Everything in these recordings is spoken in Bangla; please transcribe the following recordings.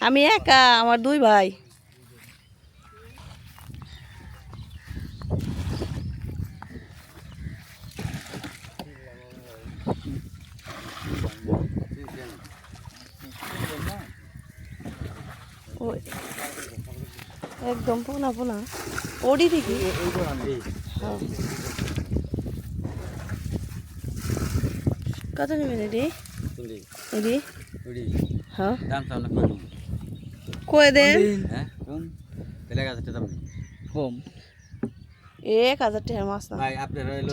আমি একা আমার দুই ভাই। একদম পোনা পোনা। ওডি হ্যাঁ। কত নেবেন এডি? উড়ি হ্যাঁ? দাম কই দেন। হ্যাঁ কোন তাহলে গাছ দাম কম। এক হাজার টাকার মাছ না। ভাই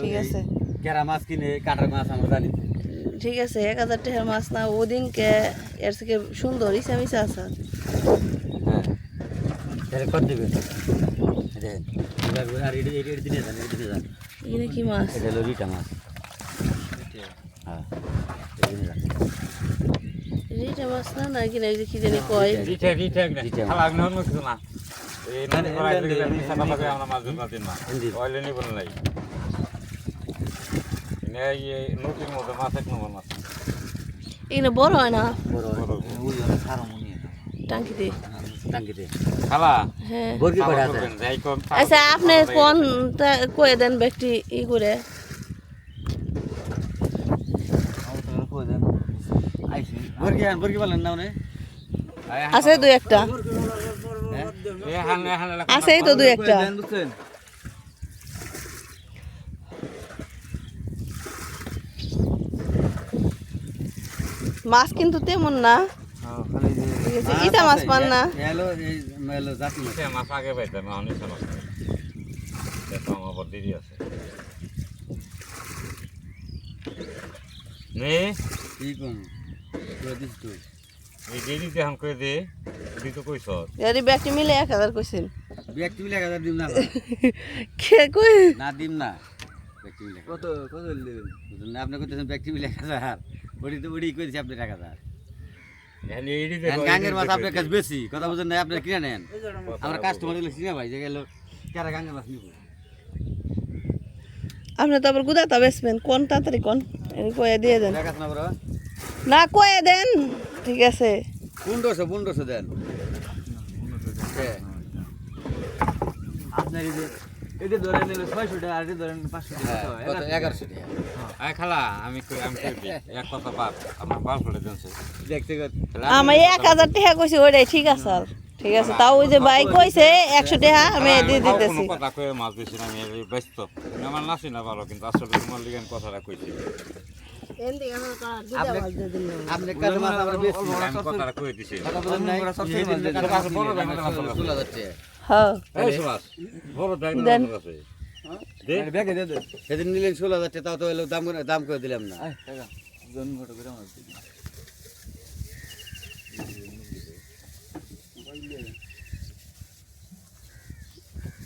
ঠিক আছে। কেরা মাছ কিনে কাটার মাছ আমরা জানি। ঠিক আছে এক হাজার টাকার মাছ না ওদিনকে এর থেকে সুন্দর ইসা মিশা আছে। হ্যাঁ। এবার আর এটি কি মাছ? এটা হলো রিটা মাছ। হ্যাঁ রিটা মাছ না না কিনা এই যে কি জানি কয় রিঠে রিঠে রিঠে। খালা আগ্নে অন্য কিছু না এই মানে নদী করাই এমনি দিলে পাবে আমরা মাছ ধরতে দিন না এমনি। অয়েলে নিব নাই এনে এই নদীর মধ্যে মাছ এক নম্বর মাছ এখানে বড় হয় না বড় ওই সারা মনে টাঙ্কিতে টাঙ্কিতে খালা হ্যাঁ বর্গি কটা আছে করবেন, যাই কোন চাপা আচ্ছা আপনি কোন কয়ে দেন ব্যক্তি ই করে বর্গি আন বর্গি বলেন না আছে দুই একটা। আছে তো দুই একটা। মাছ কিন্তু তেমন না। ঠিক ইটা মাছ পান না। মাছ। আগে পাইতাম অনেক মাছ দেখো আমার বড় দিদি আছে। নে। কি কোন পুরো দিস তুই এই দিদি দে দিদি তো কইছ। এর ব্যক্তি মিলে কইছেন ব্যক্তি দিম না কে কই? না দিম না। ব্যক্তি মিলে কত কত দিবেন আপনি কইতেছেন ব্যক্তি মিলে হাজার। ওডি তো ওডি কইছি আপনি টাকা হাজার। এখন এই দিদি গাঙ্গের মাছ আপনার কাছে বেশি। কথা বুঝেন না আপনি কিনে নেন। আমরা কাস্টমারগুলো চিনে ভাই যে গেল কারা গাঙ্গের মাছ নিব? আপনি তো আবার গুদাতা বেসবেন কোন তাড়াতাড়ি কোন? এর কয়ে দিয়ে দেন। না কয়ে দেন। ঠিক আছে। পনেরোশো পনেরোশো দেন। হ্যাঁ। আপনার এই যে এটা ধরে নিলে ছয়শো টাকা আর এটা ধরেন পাঁচশো হ্যাঁ টাকা এগারোশো টাকা। আয় খালা আমি আমি এক কথা বাপ আমার বাল ফলে দেনছে দেখতে আমি এক হাজার টাকা কইছি ওইটাই ঠিক আছে আর। ঠিক আছে তাও ওই যে ভাই কইছে একশো টাকা আমি দিয়ে দিতেছি। কথা কয়ে মাছ বেশি না আমি ব্যস্ত। আমি আমার নাচি না ভালো কিন্তু আসলে তোমার লিগেন কথাটা কইছি। সেদিন নিলেন ষোলো হাজার টাকা তাও তো হলো দাম করে দাম করে দিলাম না।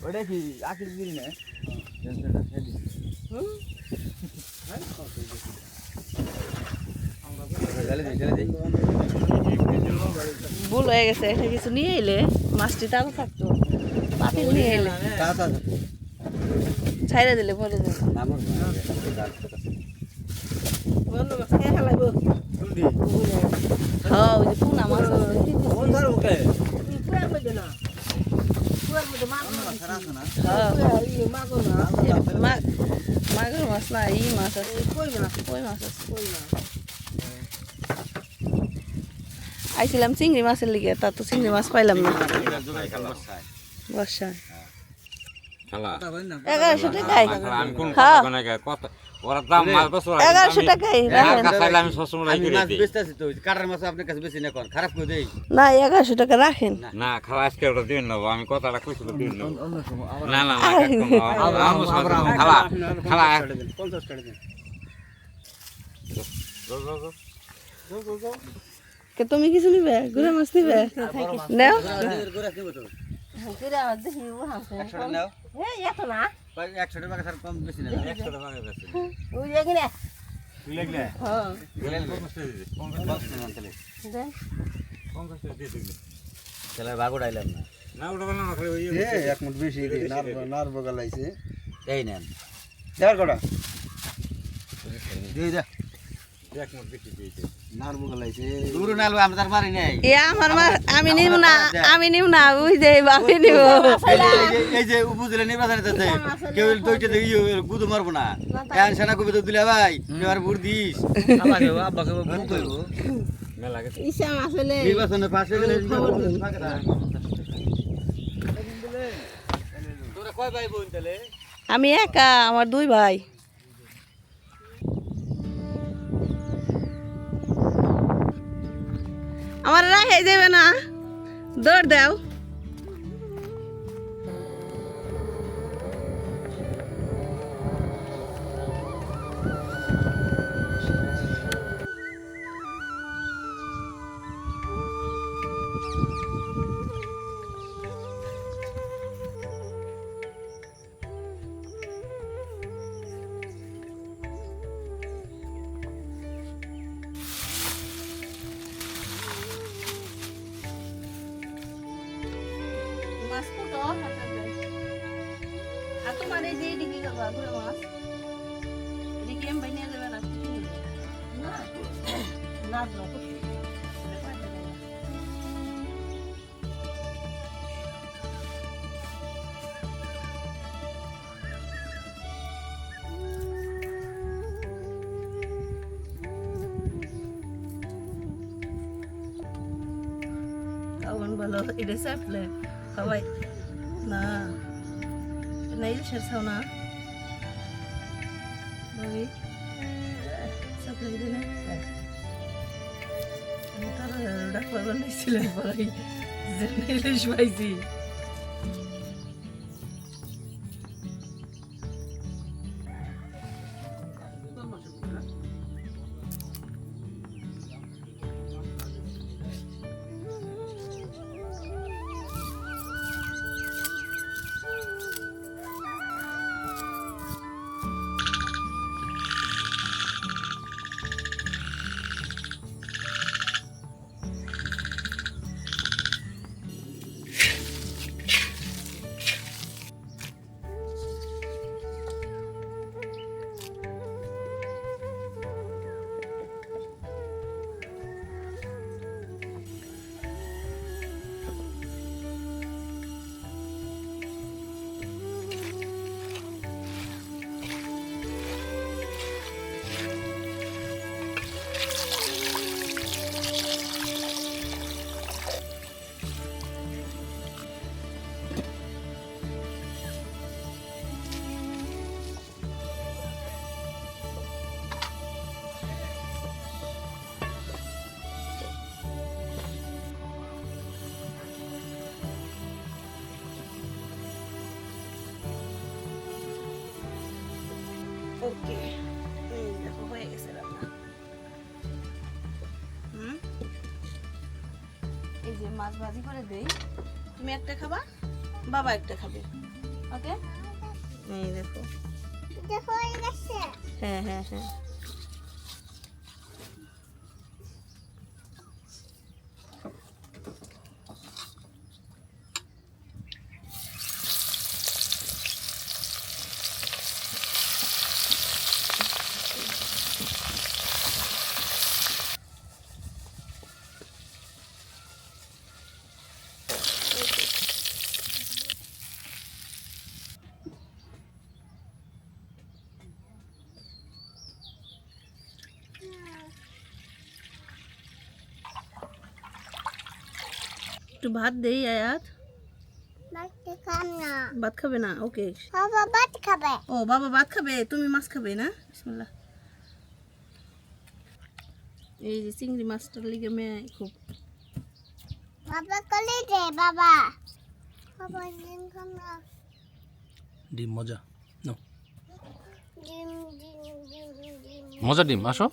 ওটা কি দিলি না? ভুল হয়ে গেছে এটা কিছু নিয়ে এলে মাছটি তাও থাকতো। পাতিল নিয়ে এলে। ছাইড়া দিলে যাবে নামর হ্যাঁ ওই যে পুনা মাছ আছে। হ্যাঁ মাগুর মাছ না, ই মাছ আছে। কই মাছ? আছে আইছিলাম চিংড়ি মাছের লিগে তা তো চিংড়ি মাছ পাইলাম না বর্ষায় খালা এগারোশো টাকায় হ্যাঁ। এগারোশো টাকায় না এগারোশো টাকা রাখেন না খালা আজকে ওটা দিন নেব আমি কথাটা দিন নেব না না সাথে খালা। কে তুমি কিছু নিবে? গুড়া মাছ নিবে? নাও। বেশি না না না, ওটা না, এক মিনিট বেশি নার্ভ গালাইছে এই নেন দেওয়ার কটা দিয়ে দে আমি নিব না আমি নিব না ওই যে বাপে নিব এই যে- এই যে- এই যে উপজেলা নির্বাচনে যাচ্ছে কেউ দুইটা দিয়ে গুদু মারবো না। এখন সেনা কবি দিলে ভাই এবার ভোট দিস। আমাকে আব্বাকে বুক করব। মেলা গেছে। ইসাম আসলে নির্বাচনের পাশে গেলে তোরা কয় ভাই বোন তাহলে? আমি একা আমার দুই ভাই। আমার রাখে যাবে না। দৌড় দাও। চাপলে সবাই না না ইলিশের ছাও না। ভাবি চাপলে দিদি না আমি তার ডাক্তার বানাইছিলাম পরে জেনে পাইছি ওকে এই দেখো হয়ে গেছে রান্না হুম এই যে মাছ ভাজি করে দেই তুমি একটা খাবা বাবা একটা খাবে ওকে এই দেখো হ্যাঁ হ্যাঁ হ্যাঁ একটু ভাত দেই আয়াত। ভাত খাবে না। ওকে। বাবা ভাত খাবে। ও বাবা ভাত খাবে? তুমি মাছ খাবে না? বিসমিল্লাহ। এই যে চিংড়ি মাছটার লিগে মেয়ে খুব বাবা কলে দে বাবা। বাবা ডিম মজা। নাও। ডিম ডিম ডিম ডিম। মজা ডিম আসো।